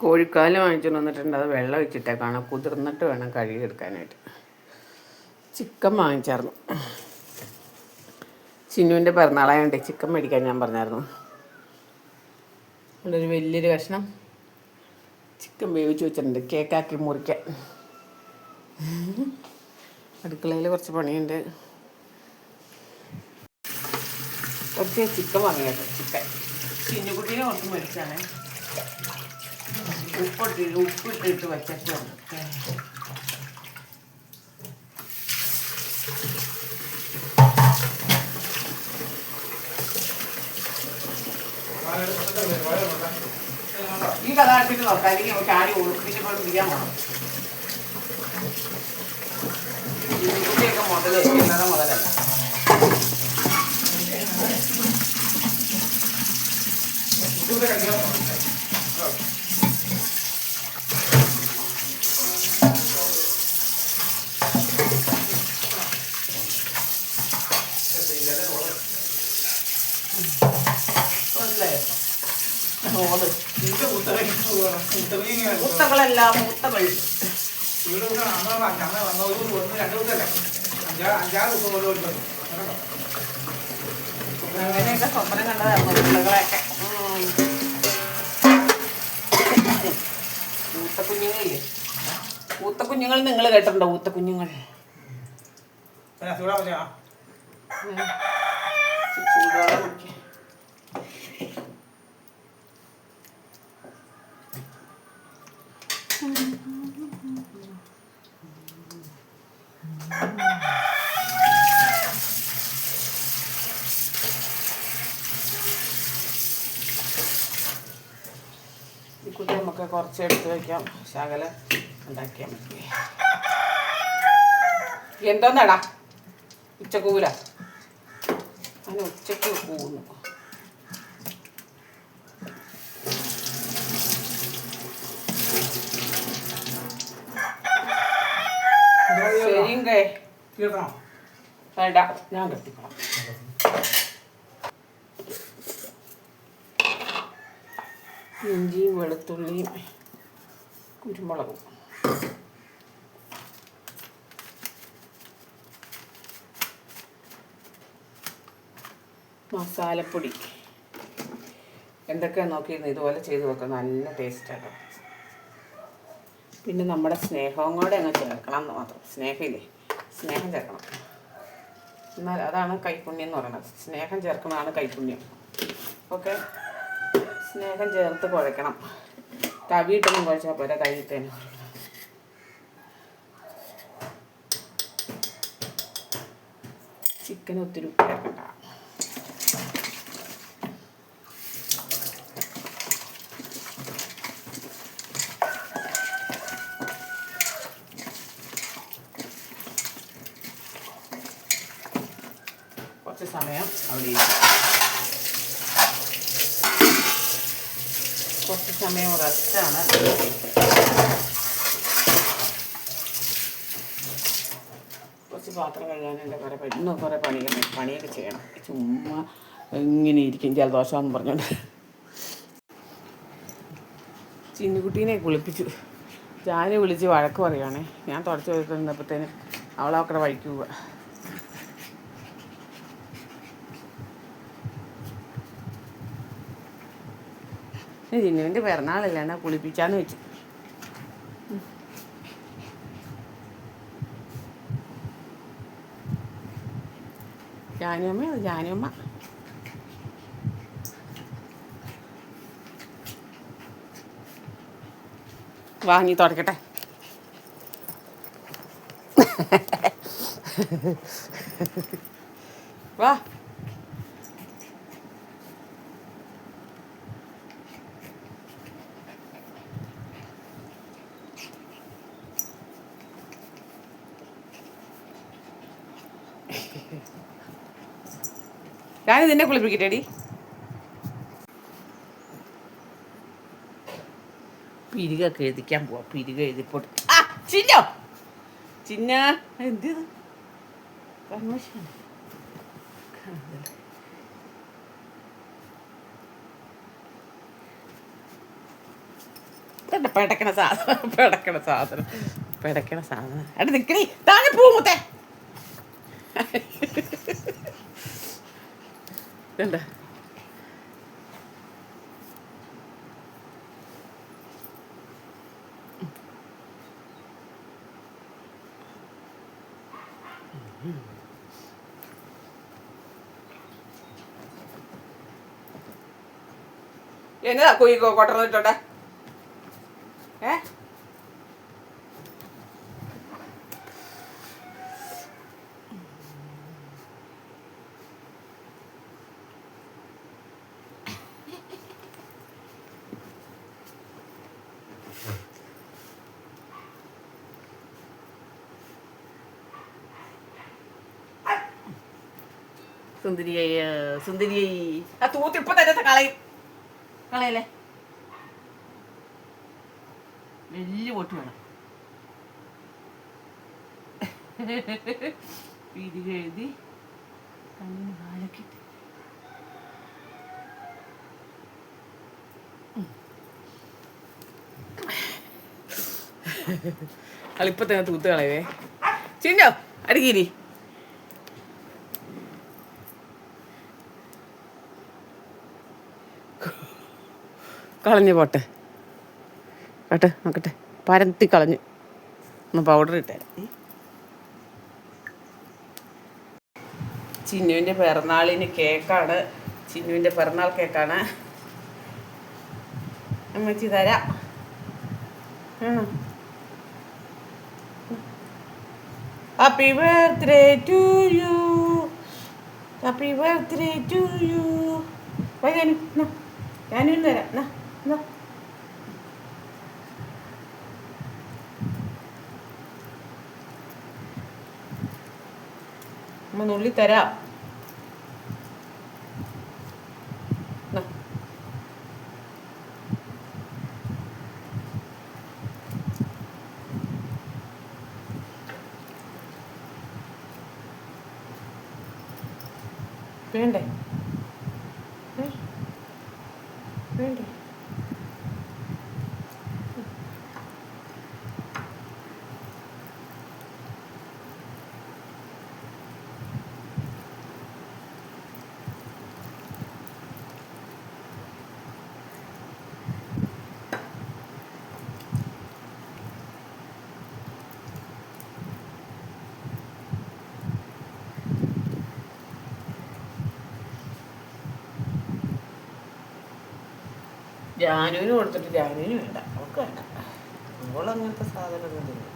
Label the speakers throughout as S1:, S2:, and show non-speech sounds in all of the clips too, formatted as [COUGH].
S1: കോഴിക്കാൽ വാങ്ങിച്ചുകൊണ്ട് വന്നിട്ടുണ്ട്. അത് വെള്ളം ഒഴിച്ചിട്ടേക്കാണ്. കുതിർന്നിട്ട് വേണം കഴുകിയെടുക്കാനായിട്ട് ചിക്കൻ വാങ്ങിച്ചായിരുന്നു ചിന്നുവിന്റെ പിറന്നാളായതുകൊണ്ട് ചിക്കൻ മേടിക്കാൻ ഞാൻ പറഞ്ഞായിരുന്നു. ഒരു വലിയൊരു കഷ്ണം ചിക്കൻ വേവിച്ച് വെച്ചിട്ടുണ്ട്. കേക്കാക്കി മുറിക്കാൻ. അടുക്കളയിൽ കുറച്ച് പണിയുണ്ട്. കുറച്ച് ചിക്കൻ വാങ്ങിയത് ചിക്കൻ. ചിന്നുകുട്ടീനെ കുറച്ച് മേടിച്ചാണ്. ഉപ്പിട്ട് ഉപ്പിട്ടിട്ട് വെച്ചിട്ടുണ്ട് ഈ കഥ അടിച്ചിട്ട് നോക്കാം. അല്ലെങ്കിൽ നമുക്ക് ആരും ഇപ്പോൾ പിടിക്കാൻ പോകണം ചിന്നുകുട്ടിയൊക്കെ മുതൽ ചില്ലറ മുതലല്ല മനസ്സിലായോ മുത്തകളെല്ലാം മുത്തകൾ അങ്ങനെയൊക്കെ സ്വപ്നം കണ്ടതാണ് മുത്തകളെയൊക്കെ ഊത്ത കുഞ്ഞുങ്ങളില്ലേ? ഊത്ത കുഞ്ഞുങ്ങൾ നിങ്ങൾ കേട്ടിട്ടുണ്ടോ? ഊത്ത കുഞ്ഞുങ്ങൾ. ചൂടുവെള്ളം കുട്ടി നമുക്ക് കുറച്ച് എടുത്ത് വയ്ക്കാം ശകല ഉണ്ടാക്കിയാൽ മതി. എന്തോന്നടാ ഉച്ചക്കൂല? അങ്ങനെ ഉച്ചയ്ക്ക് പോകുന്നു വേണ്ട ഞാൻ കത്തിക്കണം. ഇഞ്ചിയും വെളുത്തുള്ളിയും കുരുമുളകും. മസാലപ്പൊടി. എന്തൊക്കെയാണ് നോക്കിയിരുന്നു? ഇതുപോലെ ചെയ്ത് വെക്കാം. നല്ല ടേസ്റ്റാട്ടോ പിന്നെ നമ്മുടെ സ്നേഹവും കൂടെ അങ്ങ് ചേർക്കണം എന്ന് മാത്രം. സ്നേഹമില്ലേ? സ്നേഹം ചേർക്കണം. എന്നാൽ അതാണ് കൈപ്പുണ്യം എന്ന് പറയുന്നത്. സ്നേഹം ചേർക്കുന്നതാണ് കൈപ്പുണ്യം ഓക്കെ? സ്നേഹം ചേർത്ത് കുഴക്കണം. തവിയിട്ടൊന്നും കുഴച്ചാൽ പോരാ കൈയിട്ടേനെ ചിക്കൻ ഒത്തിരി ഉപ്പ് കുറച്ച് സമയം. അവിടെ. കുറച്ച് സമയം റെസ്റ്റാണ്. കുറച്ച് പാത്രം കഴുകാനുണ്ട് കുറേ പെട്ടെന്ന് കുറേ പണികൾ പണിയൊക്കെ ചെയ്യണം. ചുമ്മാ ഇങ്ങനെ ഇരിക്കും ജലദോഷമെന്ന് പറഞ്ഞോണ്ട്. ചിന്നുകുട്ടീനെ കുളിപ്പിച്ചു. ഞാൻ വിളിച്ച് വഴക്ക് പറയുവാണേ. ഞാൻ തുടച്ചു കൊടുത്തിരുന്നപ്പോഴത്തേന് അവളവിടെ വഴിക്ക് പോവുക ജിന്നുവിന്റെ പിറന്നാളല്ലാണ്ട് കുളിപ്പിച്ചാന്ന് വെച്ചു. ജാനിയമ്മയോ? ജാനിയമ്മ. വാങ്ങി തുടക്കട്ടെ. [LAUGHS] വാ. ഞാൻ നിന്നെ കുളിപ്പിക്കട്ടെടി. പിരികൊക്കെ എഴുതിക്കാൻ പോവാ. പിരിക എഴുതിപ്പോട്ട് ആ ചിന്നോ. ചിന്ന എന്ത് പെടക്കണ സാധനം പിടക്കണ സാധനം പിടക്കണ സാധനം. അവിടെ നിൽക്കണേ താഴെ പോ മുത്തേ. ഇതുണ്ട്. എന്നതാ കുയി കൊട്ടർന്നിട്ടുണ്ടെ ഏ സുന്ദരിയായി സുന്ദരിയായി ആ തൂത്ത് ഇപ്പൊ തന്നെ കളയും. കളയല്ലേ? വലിയ വോട്ട് വേണം. പിരിക എഴുതി കണ്ണിന് വാഴക്കി കളിപ്പ തന്നെ തൂത്ത് കളയവേ. ചിന്നോ അടുക്കിരി. കളഞ്ഞു പോട്ടെ. കേട്ടെ നോക്കട്ടെ. പരത്തി കളഞ്ഞു. ഒന്ന് പൗഡർ ഇട്ടേ. ചിന്നുവിന്റെ പിറന്നാളിന് കേക്കാണ്. ചിന്നുവിന്റെ പിറന്നാൾ കേക്കാണ്. അമ്മച്ചി തരാം. Happy birthday to you happy birthday to you ഞാനും തരാം എന്നാ അമ്മ നുള്ളി തരാം. വേണ്ടേ ഏ? വേണ്ടേ ജാനുവിന് കൊടുത്തിട്ട് ജാനുവിന് വേണ്ട. അവൾക്ക് വേണ്ട. അവൾ അങ്ങനത്തെ സാധനമൊന്നും തിന്നെ.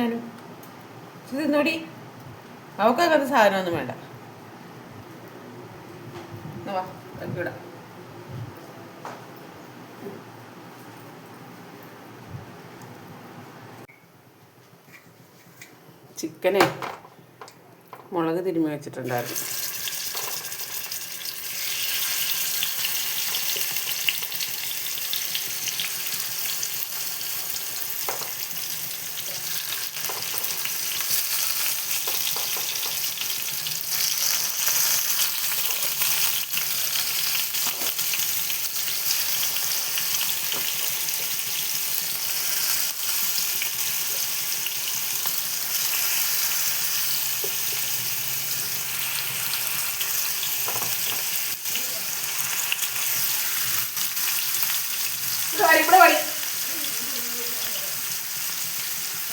S1: ഞാനും ഇത് തിന്നോടി അവൾക്ക് അങ്ങനത്തെ സാധനമൊന്നും വേണ്ട ചിക്കനെ മുളക് തിരുമ്മി വെച്ചിട്ടുണ്ടായിരുന്നു.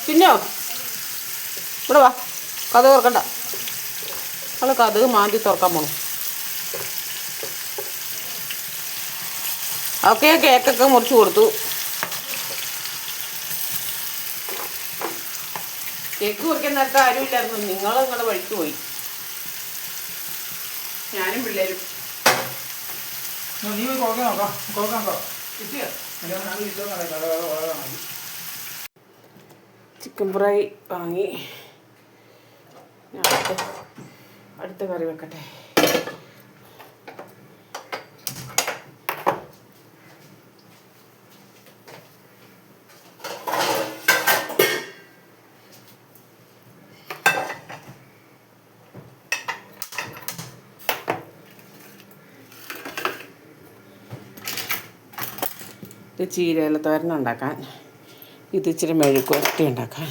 S1: പിന്നോ ഇവിടെ വാ. കഥ തുറക്കണ്ട. അവൾ കഥ മാന്തി തുറക്കാൻ പോണു. ഓക്കെ കേക്കൊക്കെ മുറിച്ച് കൊടുത്തു. കേക്ക് കുറിക്കാൻ നേരത്തെ ആരുമില്ലായിരുന്നു നിങ്ങൾ നിങ്ങളുടെ വഴിക്ക് പോയി. ഞാനും പിള്ളേരും.
S2: നീ നോക്കാം. കൊടുക്കാൻ നോക്കാം.
S1: ചിക്കൻ ഫ്രൈ വാങ്ങി. അടുത്ത കറി വെക്കട്ടെ. ഇത് ചീരയില തോരൻ ഉണ്ടാക്കാൻ. ഇത് ഇച്ചിരി മെഴുക്കുവരട്ടി ഉണ്ടാക്കാൻ.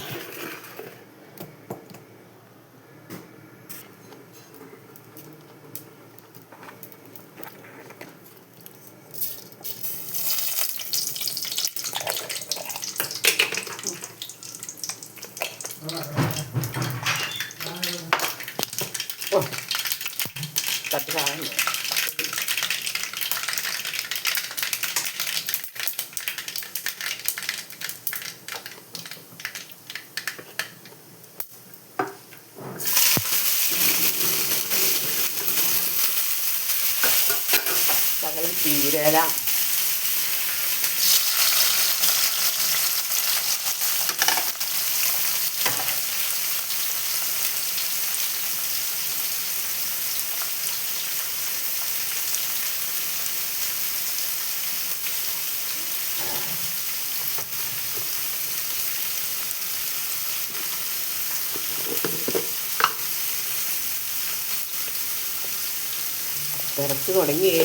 S1: തിരച്ച് തുടങ്ങിയേ.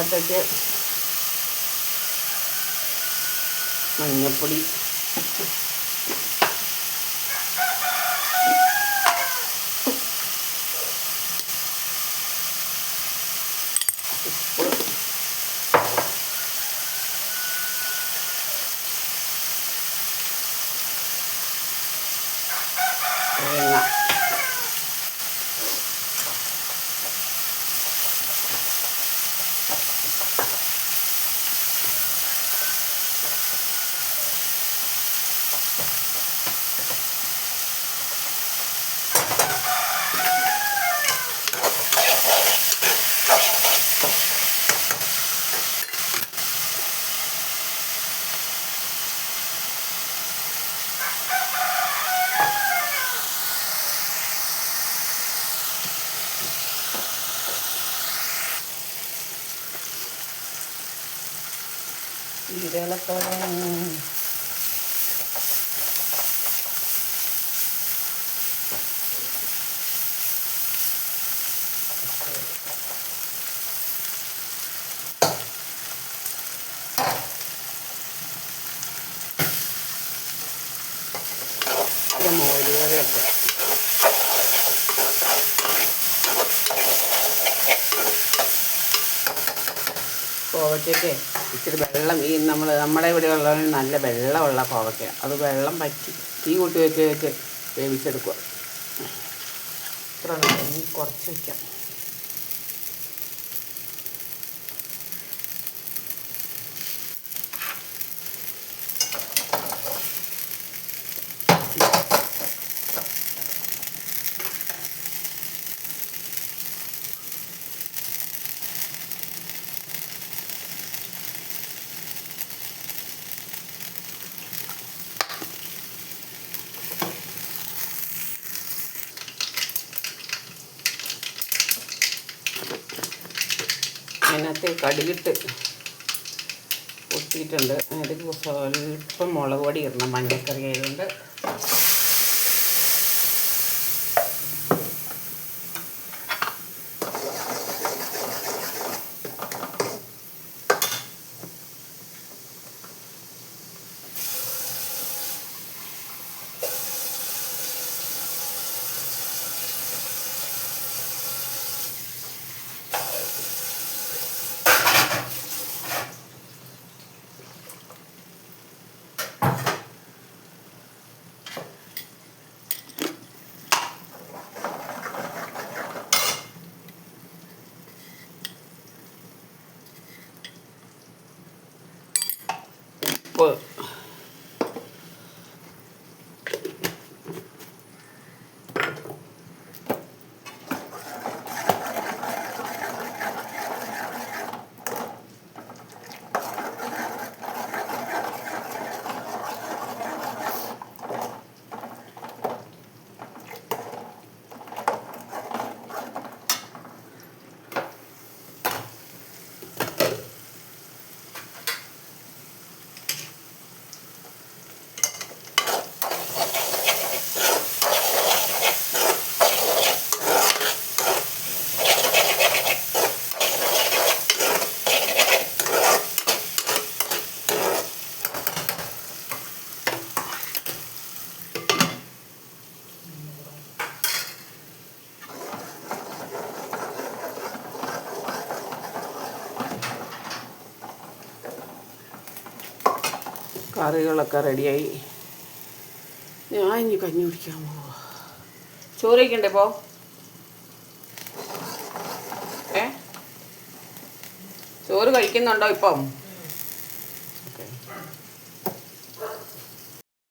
S1: ഇതിലേക്കകത്തേക്ക് മഞ്ഞപ്പൊടി കോവയ്ക്കൊക്കെ ഇച്ചിരി വെള്ളം ഈ നമ്മൾ നമ്മുടെ ഇവിടെ ഉള്ള നല്ല വെള്ളമുള്ള കോവയ്ക്ക. അത് വെള്ളം പറ്റി തീ കൂട്ടി വെച്ച് വെച്ച് വേവിച്ചെടുക്കുക. ഇത്ര കുറച്ച് വയ്ക്കാം കടുകിട്ട് പൊട്ടിയിട്ടുണ്ട്. അതിൽ സ്വല്പം മുളക് പൊടി ഇടണം. മഞ്ഞക്കറി ആയതുകൊണ്ട്. കറികളൊക്കെ റെഡിയായി. ഞാൻ ഇനി കഞ്ഞി കുടിക്കാൻ പോവാ. ചോറ് പോ? ഏ? ചോറ് കഴിക്കുന്നുണ്ടോ ഇപ്പം?